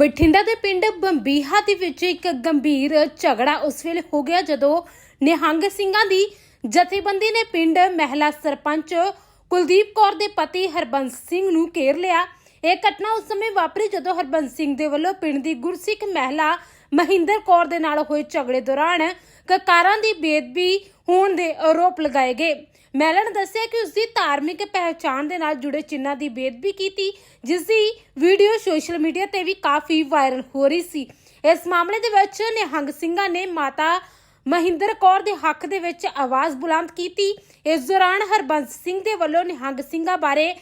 ਬਠਿੰਡਾ ਦੇ ਪਿੰਡ ਬੰਬੀਹਾ ਦੇ ਵਿੱਚ ਇੱਕ ਗੰਭੀਰ ਝਗੜਾ ਉਸ ਵੇਲੇ ਹੋ ਗਿਆ ਜਦੋਂ ਨਿਹੰਗ ਸਿੰਘਾਂ ਦੀ ਜਥੇਬੰਦੀ ਨੇ ਪਿੰਡ ਮਹਿਲਾ ਸਰਪੰਚ ਕੁਲਦੀਪ ਕੌਰ ਦੇ ਪਤੀ ਹਰਬੰਸ ਸਿੰਘ ਨੂੰ ਘੇਰ ਲਿਆ। ਇਹ ਘਟਨਾ ਉਸ ਸਮੇਂ ਵਾਪਰੀ ਜਦੋਂ ਹਰਬੰਸ ਸਿੰਘ ਦੇ ਵੱਲੋਂ ਪਿੰਡ ਦੀ ਗੁਰਸਿੱਖ ਮਹਿਲਾ ਮਹਿੰਦਰ ਕੌਰ ਦੇ ਨਾਲ ਹੋਏ ਝਗੜੇ ਦੌਰਾਨ ਕਕਾਰਾਂ ਦੀ ਬੇਦਬੀ ਹੋਣ ਦੇ ਆਰੋਪ ਲਗਾਏ ਗਏ। ਮਹਿਲਾ ਨੇ ਦੱਸਿਆ ਕਿ ਉਸ ਦੀ ਧਾਰਮਿਕ ਪਹਿਚਾਣ ਦੇ ਨਾਲ ਜੁੜੇ ਚਿੰਨ੍ਹਾਂ ਦੀ ਬੇਦਬੀ ਕੀਤੀ ਜਿਸ ਦੀ ਵੀਡੀਓ ਸੋਸ਼ਲ ਮੀਡੀਆ ਤੇ ਵੀ ਕਾਫੀ ਵਾਇਰਲ ਹੋ ਰਹੀ ਸੀ। ਇਸ ਮਾਮਲੇ ਦੇ ਵਿੱਚ ਨਿਹੰਗ ਸਿੰਘਾਂ ਨੇ ਮਾਤਾ ਮਹਿੰਦਰ ਕੌਰ ਦੇ ਹੱਕ ਦੇ ਵਿੱਚ ਆਵਾਜ਼ ਬੁਲੰਦ ਕੀਤੀ। ਇਸ ਦੌਰਾਨ ਹਰਬੰਸ ਸਿੰਘ ਦੇ ਵੱਲੋਂ ਨਿਹੰਗ ਸਿੰਘਾਂ ਬਾਰੇ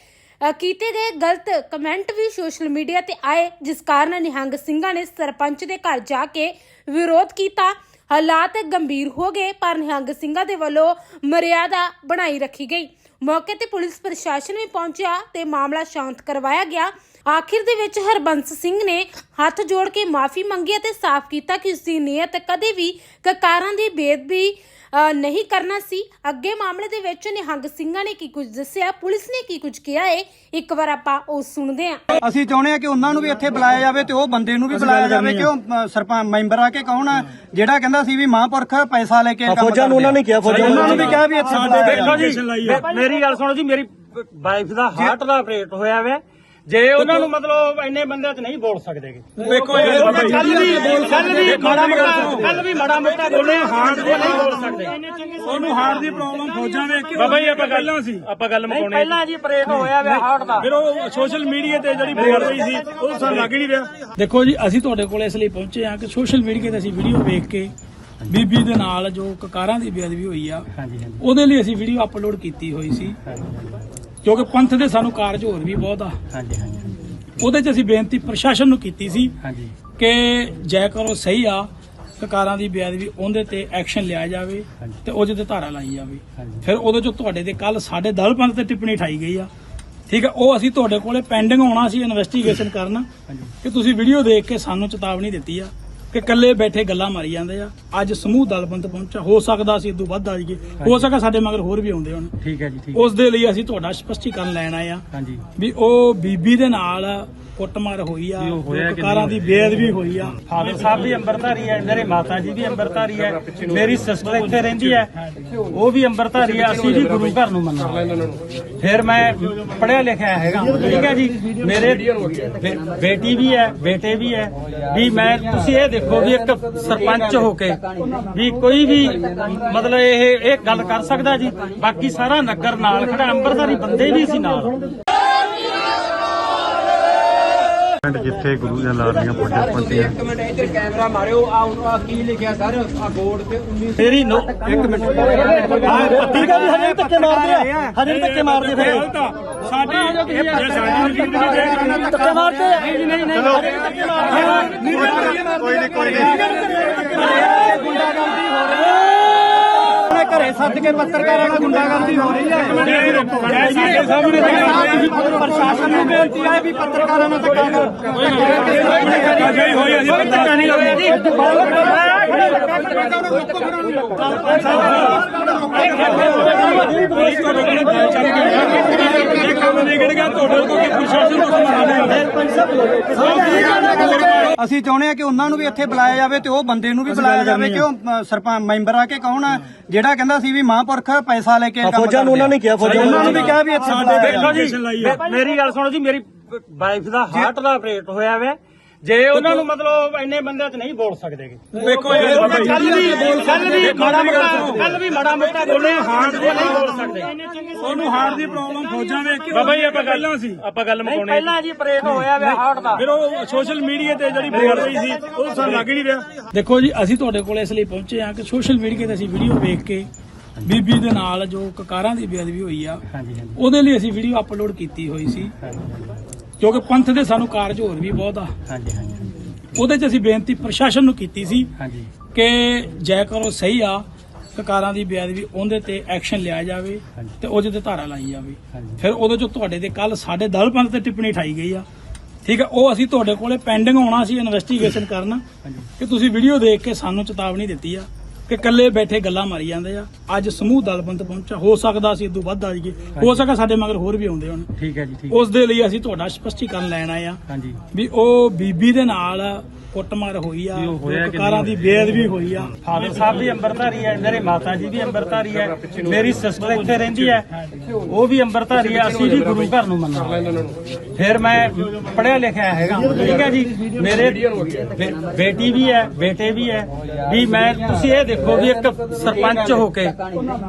ਅ, ਕੀਤੇ ਗਏ ਗਲਤ ਕਮੈਂਟ ਵੀ ਸੋਸ਼ਲ ਮੀਡੀਆ ਤੇ ਆਏ ਜਿਸ ਕਾਰਨ ਨਿਹੰਗ ਸਿੰਘਾਂ ਨੇ ਸਰਪੰਚ ਦੇ ਘਰ ਜਾ ਕੇ ਵਿਰੋਧ ਕੀਤਾ। ਹਾਲਾਤ ਗੰਭੀਰ ਹੋ ਗਏ, ਪਰ ਨਿਹੰਗ ਸਿੰਘਾਂ ਦੇ ਵੱਲੋਂ ਮਰਿਆਦਾ ਬਣਾਈ ਰੱਖੀ ਗਈ। ਮੌਕੇ ਤੇ ਪੁਲਿਸ ਪ੍ਰਸ਼ਾਸਨ ਵੀ ਪਹੁੰਚਿਆ ਤੇ ਮਾਮਲਾ ਸ਼ਾਂਤ ਕਰਵਾਇਆ ਗਿਆ। ਆਖਿਰ ਦੇ ਵਿੱਚ ਹਰਬੰਸ ਸਿੰਘ ਨੇ ਹੱਥ ਜੋੜ ਕੇ ਮਾਫੀ ਮੰਗੀ ਅਤੇ ਸਾਫ਼ ਕੀਤਾ ਕਿ ਉਸ ਦੀ ਨੀਅਤ ਕਦੇ ਵੀ ਕਕਾਰਾਂ ਦੀ ਬੇਦਬੀ ਨਹੀਂ ਕਰਨਾ ਸੀ। ਅੱਗੇ ਮਾਮਲੇ ਦੇ ਵਿੱਚ ਨਿਹੰਗ ਸਿੰਘਾਂ ਨੇ ਕੀ ਕੁਝ ਦੱਸਿਆ ਪੁਲਿਸ ਨੇ ਕੀ ਕੁਝ ਕਿਹਾ ਏ ਇੱਕ ਵਾਰ ਆਪਾਂ ਉਹ ਸੁਣਦੇ ਹਾਂ। ਅਸੀਂ ਚਾਹੁੰਦੇ ਆ ਕਿ ਉਹਨਾਂ ਨੂੰ ਵੀ ਇੱਥੇ ਬੁਲਾਇਆ ਜਾਵੇ ਤੇ ਉਹ ਬੰਦੇ ਨੂੰ ਵੀ ਬੁਲਾਇਆ ਜਾਵੇ ਕਿ ਉਹ ਸਰਪੰਚ ਮੈਂਬਰ ਆ ਕੇ ਕੌਣ ਆ? ਜਿਹੜਾ ਕਹਿੰਦਾ ਸੀ ਵੀ ਮਹਾਂਪੁਰਖ ਪੈਸਾ ਲੈ ਕੇ ਕੰਮ ਫੌਜਾਂ ਨੂੰ ਉਹਨਾਂ ਨੇ ਕਿਹਾ ਫੌਜਾਂ ਉਹਨਾਂ ਨੂੰ ਵੀ ਕਿਹਾ ਵੀ ਇੱਥੇ ਬੁਲਾਇਆ ਦੇਖੋ ਜਾਵੇ। ਜੀ ਮੇਰੀ ਗੱਲ ਸੁਣੋ ਜੀ ਮੇਰੀ ਵਾਈਫ ਦਾ ਹਾਰਟ ਦਾ ਆਪਰੇਟ ਹੋਇਆ ਵਾ। ਜੇ ਉਹਨਾਂ ਨੂੰ ਮਤਲਬ ਇੰਨੇ ਬੰਦੇ ਚ ਨਹੀਂ ਬੋਲ ਸਕਦੇਗੇ ਵੇਖੋ ਕੱਲ ਵੀ ਕੱਲ ਵੀ ਮਾੜਾ ਮੋਟਾ ਕੱਲ ਵੀ ਮਾੜਾ ਮੋਟਾ ਬੋਲੇ ਹਾਰਟ ਦੇ ਨਹੀਂ ਬੋਲ ਸਕਦੇ। ਉਹਨੂੰ ਹਾਰਟ ਦੀ ਪ੍ਰੋਬਲਮ ਫੌਜਾਂ ਵੇਖ ਕੇ ਬਾਬਾ ਜੀ ਆਪਾਂ ਗੱਲ ਪਹਿਲਾਂ ਸੀ। ਆਪਾਂ ਗੱਲ ਮੁਕਾਉਣੀ ਪਹਿਲਾਂ ਜੀ ਆਪਰੇਟ ਹੋਇਆ ਵਾ ਹਾਰਟ ਦਾ। ਫਿਰ ਉਹ ਸੋਸ਼ਲ ਮੀਡੀਆ ਤੇ ਜਿਹੜੀ ਬੋਲ ਰਹੀ ਸੀ ਉਹ ਸਾਨੂੰ ਲੱਗ ਹੀ ਨਹੀਂ ਰਿਹਾ। ਦੇਖੋ ਜੀ ਅਸੀਂ ਤੁਹਾਡੇ ਕੋਲ ਇਸ ਲਈ ਪਹੁੰਚੇ ਹਾਂ ਕਿ ਸੋਸ਼ਲ ਮੀਡੀਆ ਤੇ ਅਸੀਂ ਵੀਡੀਓ ਵੇਖ ਕੇ ਬੀਬੀ ਦੇ ਨਾਲ ਜੋ ਕਕਾਰਾਂ ਦੀ ਬੇਅਦਬੀ ਹੋਈ ਆ ਉਹਦੇ ਲਈ ਅਸੀਂ ਵੀਡੀਓ ਅਪਲੋਡ ਕੀਤੀ ਹੋਈ ਸੀ। ਕਿਉਂਕਿ ਪੰਥ ਦੇ ਸਾਨੂੰ ਕਾਰਜ ਹੋਰ ਵੀ ਬਹੁਤ ਆ। ਹਾਂਜੀ ਹਾਂਜੀ ਉਹਦੇ 'ਚ ਅਸੀਂ ਬੇਨਤੀ ਪ੍ਰਸ਼ਾਸਨ ਨੂੰ ਕੀਤੀ ਸੀ ਹਾਂਜੀ। ਕਿ ਜੈ ਕਰੋ ਸਹੀ ਆ ਕਕਾਰਾਂ ਦੀ ਬੇਅਦਬੀ ਉਹਦੇ ਤੇ ਐਕਸ਼ਨ ਲਿਆ ਜਾਵੇ ਤੇ ਉਹਦੇ ਤੇ ਧਾਰਾ ਲਾਈ ਜਾਵੇ। ਫਿਰ ਉਹਦੇ ਚੋਂ ਤੁਹਾਡੇ ਤੇ ਕੱਲ ਸਾਡੇ ਦਲ ਪੰਥ ਤੇ ਟਿੱਪਣੀ ਠਾਈ ਗਈ ਆ। ਠੀਕ ਆ ਉਹ ਅਸੀਂ ਤੁਹਾਡੇ ਕੋਲੇ ਪੈਂਡਿੰਗ ਆਉਣਾ ਸੀ ਇਨਵੈਸਟੀਗੇਸ਼ਨ ਕਰਨ ਕਿ ਤੁਸੀਂ ਵੀਡੀਓ ਦੇਖ ਕੇ ਸਾਨੂੰ ਚੇਤਾਵਨੀ ਦਿੱਤੀ ਆ। ਕਿ ਇਕੱਲੇ ਬੈਠੇ ਗੱਲਾਂ ਮਾਰੀ ਜਾਂਦੇ ਆ। ਅੱਜ ਸਮੂਹ ਦਲਬੰਦ ਪਹੁੰਚਾ। ਹੋ ਸਕਦਾ ਅਸੀਂ ਇਦੋਂ ਵੱਧ ਆ ਜਾਈਏ। ਹੋ ਸਕਦਾ ਸਾਡੇ ਮਗਰ ਹੋਰ ਵੀ ਆਉਂਦੇ ਹੋਣ। ਠੀਕ ਹੈ ਜੀ ਠੀਕ ਉਸ ਦੇ ਲਈ ਅਸੀਂ ਤੁਹਾਡਾ ਸਪਸ਼ਟੀਕਰਨ ਲੈਣ ਆਏ ਆ ਹਾਂਜੀ। ਵੀ ਉਹ ਬੀਬੀ ਦੇ ਨਾਲ ਕੁੱਟਮਾਰ ਹੋਈ ਆ ਉਹ ਹੋਇਆ ਕਿ ਕਕਾਰਾਂ ਦੀ ਬੇਅਦਬੀ ਹੋਈ ਆ। ਫਾਦਰ ਸਾਹਿਬ ਵੀ ਅੰਮ੍ਰਿਤਧਾਰੀ ਹੈ ਮੇਰੇ ਮਾਤਾ ਜੀ ਵੀ ਅੰਮ੍ਰਿਤਧਾਰੀ ਹੈ ਮੇਰੀ ਸਿਸਟਰ ਇੱਥੇ ਰਹਿੰਦੀ ਹੈ ਉਹ ਵੀ ਅੰਮ੍ਰਿਤਧਾਰੀ ਹੈ ਅਸੀਂ ਵੀ ਗੁਰੂ ਘਰ ਨੂੰ ਮੰਨਦੇ ਫਿਰ ਮੈਂ ਪੜਿਆ ਲਿਖਿਆ ਹੈਗਾ ਠੀਕ ਹੈ ਜੀ? ਮੇਰੇ ਬੇਟੀ ਵੀ ਹੈ ਬੇਟੇ ਵੀ ਹੈ ਵੀ ਮੈਂ ਤੁਸੀਂ ਇਹ ਦੇਖੋ ਵੀ ਇੱਕ ਸਰਪੰਚ ਹੋ ਕੇ ਵੀ ਕੋਈ ਵੀ ਮਤਲਬ ਇਹ ਇਹ ਗੱਲ ਕਰ ਸਕਦਾ ਜੀ? ਬਾਕੀ ਸਾਰਾ ਨਗਰ ਨਾਲ ਖੜਾ ਅੰਮ੍ਰਿਤਧਾਰੀ ਬੰਦੇ ਵੀ ਸੀ ਨਾਲ। ਪਿੰਡ ਜਿੱਥੇ ਗੁਰੂ ਦੀਆਂ ਲਾਲੀਆਂ ਪੁੱਜਾ ਪੰਤੀਆਂ ਮੇਰੀ ਨੋ ਇੱਕ ਮਿੰਟ। ਠੀਕ ਹੈ ਜੀ ਹਜੇ ਧੱਕੇ ਮਾਰਦੇ ਆ। ਹਜੇ ਧੱਕੇ ਮਾਰਦੇ ਫਿਰ। ਸਾਡੀ ਜੇ ਸਾਡੀ ਧੱਕੇ ਮਾਰਦੇ ਆ। ਨਹੀਂ ਨਹੀਂ ਨਹੀਂ ਹਜੇ ਧੱਕੇ ਮਾਰਦੇ ਆ ਕੋਈ ਨਹੀਂ ਕੋਈ ਨਹੀਂ ਗੁੰਡਾਗਰਦੀ ਹੋ ਰਹੀ ਹੈ ਸੱਦ ਕੇ ਪੱਤਰਕਾਰਾਂ ਨਾਲ ਗੁੰਡਾਗਰਦੀ ਹੋ ਰਹੀ ਹੈ ਸਾਡੇ ਸਾਹਮਣੇ ਪ੍ਰਸ਼ਾਸਨ ਨੂੰ ਬੇਨਤੀ ਹੈ ਵੀ ਪੱਤਰਕਾਰਾਂ ਨਾਲ ਧੱਕਾ ਕਰ ਪਤਾ ਨਹੀਂ ਇਹ ਕੰਮ ਨਿਕਲ ਗਿਆ ਤੁਹਾਡੇ ਕੋਲ ਕਿ ਪ੍ਰਸ਼ਾਸਨ ਨੂੰ ਅਸੀਂ ਚਾਹੁੰਦੇ ਆ ਕਿ ਉਹਨਾਂ ਨੂੰ ਵੀ ਇੱਥੇ ਬੁਲਾਇਆ ਜਾਵੇ ਤੇ ਉਹ ਬੰਦੇ ਨੂੰ ਵੀ ਬੁਲਾਇਆ ਜਾਵੇ ਕਿ ਉਹ ਸਰਪੰਚ ਮੈਂਬਰ ਆ ਕੇ ਕੌਣ ਆ? ਜਿਹੜਾ ਕਹਿੰਦਾ ਸੀ ਵੀ ਮਹਾਂਪੁਰਖ ਪੈਸਾ ਲੈ ਕੇ ਕੰਮ ਫੌਜਾਂ ਨੂੰ ਉਹਨਾਂ ਨੇ ਕਿਹਾ ਫੌਜਾਂ ਉਹਨਾਂ ਨੂੰ ਵੀ ਕਿਹਾ ਵੀ ਇੱਥੇ ਦੇਖੋ ਜੀ ਮੇਰੀ ਗੱਲ ਸੁਣੋ ਜੀ ਮੇਰੀ ਵਾਈਫ ਦਾ ਹਾਰਟ ਦਾ ਆਪਰੇਟ ਹੋਇਆ ਵਾ। ਜੇ ਉਹਨਾਂ ਨੂੰ ਮਤਲਬ ਇੰਨੇ ਬੰਦੇ ਚ ਨਹੀਂ ਬੋਲ ਸਕਦੇਗੇ ਵੇਖੋ ਕੱਲ ਵੀ ਕੱਲ ਵੀ ਮਾੜਾ ਮੋਟਾ ਕੱਲ ਵੀ ਮਾੜਾ ਮੋਟਾ ਬੋਲੇ ਹਾਰਟ ਦੇ ਨਹੀਂ ਬੋਲ ਸਕਦੇ। ਉਹਨੂੰ ਹਾਰਟ ਦੀ ਪ੍ਰੋਬਲਮ ਫੌਜਾਂ ਵੇਖ ਕੇ ਬਾਬਾ ਜੀ ਆਪਾਂ ਗੱਲ ਸੀ। ਆਪਾਂ ਗੱਲ ਮੁਕਾਉਣੀ ਪਹਿਲਾਂ ਜੀ ਆਪਰੇਟ ਹੋਇਆ ਵਾ ਹਾਰਟ ਦਾ। ਫਿਰ ਉਹ ਸੋਸ਼ਲ ਮੀਡੀਆ ਤੇ ਜਿਹੜੀ ਬੋਲ ਰਹੀ ਸੀ ਉਹ ਸਾਨੂੰ ਲੱਗ ਹੀ ਨਹੀਂ ਰਿਹਾ। ਦੇਖੋ ਜੀ ਅਸੀਂ ਤੁਹਾਡੇ ਕੋਲ ਇਸ ਲਈ ਪਹੁੰਚੇ ਹਾਂ ਕਿ ਸੋਸ਼ਲ ਮੀਡੀਆ ਤੇ ਅਸੀਂ ਵੀਡੀਓ ਵੇਖ ਕੇ ਬੀਬੀ ਦੇ ਨਾਲ ਜੋ ਕਕਾਰਾਂ ਦੀ ਬੇਅਦਬੀ ਹੋਈ ਆ ਉਹਦੇ ਲਈ ਅਸੀਂ ਵੀਡੀਓ ਅਪਲੋਡ ਕੀਤੀ ਹੋਈ ਸੀ। ਕਿਉਂਕਿ ਪੰਥ ਦੇ ਸਾਨੂੰ ਕਾਰਜ ਹੋਰ ਵੀ ਬਹੁਤ ਆ। ਹਾਂਜੀ ਹਾਂਜੀ ਉਹਦੇ 'ਚ ਅਸੀਂ ਬੇਨਤੀ ਪ੍ਰਸ਼ਾਸਨ ਨੂੰ ਕੀਤੀ ਸੀ ਹਾਂਜੀ। ਕਿ ਜੈ ਕਰੋ ਸਹੀ ਆ ਕਕਾਰਾਂ ਦੀ ਬੇਅਦਬੀ ਉਹਦੇ ਤੇ ਐਕਸ਼ਨ ਲਿਆ ਜਾਵੇ ਤੇ ਉਹਦੇ ਤੇ ਧਾਰਾ ਲਾਈ ਜਾਵੇ। ਫਿਰ ਉਹਦੇ ਚੋਂ ਤੁਹਾਡੇ ਤੇ ਕੱਲ ਸਾਡੇ ਦਲ ਪੰਥ ਤੇ ਟਿੱਪਣੀ ਠਾਈ ਗਈ ਆ। ਠੀਕ ਆ ਉਹ ਅਸੀਂ ਤੁਹਾਡੇ ਕੋਲੇ ਪੈਂਡਿੰਗ ਆਉਣਾ ਸੀ ਇਨਵੈਸਟੀਗੇਸ਼ਨ ਕਰਨ ਕਿ ਤੁਸੀਂ ਵੀਡੀਓ ਦੇਖ ਕੇ ਸਾਨੂੰ ਚੇਤਾਵਨੀ ਦਿੱਤੀ ਆ। ਕਿ ਇਕੱਲੇ ਬੈਠੇ ਗੱਲਾਂ ਮਾਰੀ ਜਾਂਦੇ ਆ। ਅੱਜ ਸਮੂਹ ਦਲਬੰਦ ਪਹੁੰਚਾ। ਹੋ ਸਕਦਾ ਸੀ ਇਦੋਂ ਵੱਧ ਆ ਜਾਈਏ। ਹੋ ਸਕਦਾ ਸਾਡੇ ਮਗਰ ਹੋਰ ਵੀ ਆਉਂਦੇ ਹੋਣ। ਠੀਕ ਹੈ ਜੀ ਠੀਕ ਉਸ ਦੇ ਲਈ ਅਸੀਂ ਤੁਹਾਡਾ ਸਪਸ਼ਟੀਕਰਨ ਲੈਣ ਆਏ ਆ। ਹਾਂਜੀ। ਵੀ ਉਹ ਬੀਬੀ ਦੇ ਨਾਲ ਕੁੱਟਮਾਰ ਹੋਈ ਆ ਕਾਰਾਂ ਦੀ ਬੇਅਦਬੀ ਹੋਈ ਆ। ਫਾਦਰ ਸਾਹਿਬ ਵੀ ਅੰਮ੍ਰਿਤਧਾਰੀ ਹੈ ਮੇਰੇ ਮਾਤਾ ਜੀ ਵੀ ਅੰਮ੍ਰਿਤਧਾਰੀ ਹੈ ਮੇਰੀ ਸਿਸਟਰ ਇੱਥੇ ਰਹਿੰਦੀ ਹੈ। ਉਹ ਵੀ ਅੰਮ੍ਰਿਤਧਾਰੀ ਹੈ ਅਸੀਂ ਵੀ ਗੁਰੂ ਘਰ ਨੂੰ ਮੰਨਣਾ ਫਿਰ ਮੈਂ ਪੜਿਆ ਲਿਖਿਆ ਹੈਗਾ। ਠੀਕ ਹੈ ਜੀ। ਮੇਰੇ ਬੇਟੀ ਵੀ ਹੈ ਬੇਟੇ ਵੀ ਹੈ। ਵੀ ਮੈਂ ਤੁਸੀਂ ਇਹ ਦੇਖੋ ਵੀ ਇੱਕ ਸਰਪੰਚ ਹੋ ਕੇ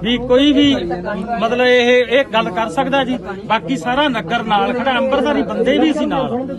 ਵੀ ਕੋਈ ਵੀ ਮਤਲਬ ਇਹ ਇਹ ਗੱਲ ਕਰ ਸਕਦਾ ਜੀ। ਬਾਕੀ ਸਾਰਾ ਨਗਰ ਨਾਲ ਖੜਾ ਅੰਮ੍ਰਿਤਧਾਰੀ ਬੰਦੇ ਵੀ ਸੀ ਨਾਲ।